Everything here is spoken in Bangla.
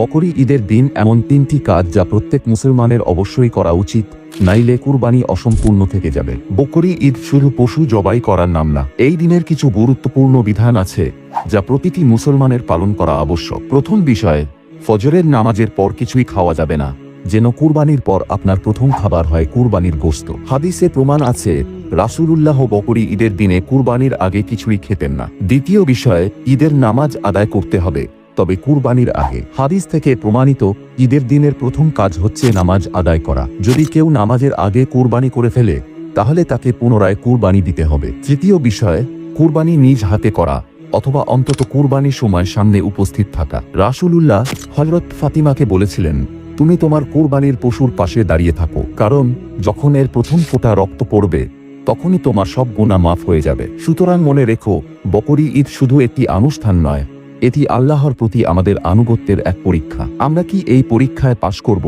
বকরি ঈদের দিন এমন তিনটি কাজ যা প্রত্যেক মুসলমানের অবশ্যই করা উচিত, নাইলে কুরবানি অসম্পূর্ণ থেকে যাবে। বকরি ঈদ শুধু পশু জবাই করার নাম না, এই দিনের কিছু গুরুত্বপূর্ণ বিধান আছে, যা প্রতিটি মুসলমানের পালন করা আবশ্যক। প্রথম বিষয়, ফজরের নামাজের পর কিছুই খাওয়া যাবে না, যেন কুরবানির পর আপনার প্রথম খাবার হয় কুরবানির গোস্ত। হাদিসে প্রমাণ আছে, রাসূলুল্লাহ বকরি ঈদের দিনে কুরবানির আগে কিছুই খেতেন না। দ্বিতীয় বিষয়, ঈদের নামাজ আদায় করতে হবে তবে কুরবানির আগে হাদিস থেকে প্রমাণিত, ঈদের দিনের প্রথম কাজ হচ্ছে নামাজ আদায় করা। যদি কেউ নামাজের আগে কুরবানি করে ফেলে, তাহলে তাকে পুনরায় কুরবানি দিতে হবে। তৃতীয় বিষয়, কুরবানি নিজ হাতে করা, অথবা অন্তত কুরবানির সময় সামনে উপস্থিত থাকা। রাসূলুল্লাহ হজরত ফাতিমাকে বলেছিলেন, তুমি তোমার কুরবানির পশুর পাশে দাঁড়িয়ে থাকো, কারণ যখন এর প্রথম ফোঁটা রক্ত পড়বে, তখনই তোমার সব গুণা মাফ হয়ে যাবে। সুতরাং মনে রেখো, বকরি ঈদ শুধু একটি আনুষ্ঠান নয় এটি আল্লাহর প্রতি আমাদের আনুগত্যের এক পরীক্ষা। আমরা কি এই পরীক্ষায় পাশ করব?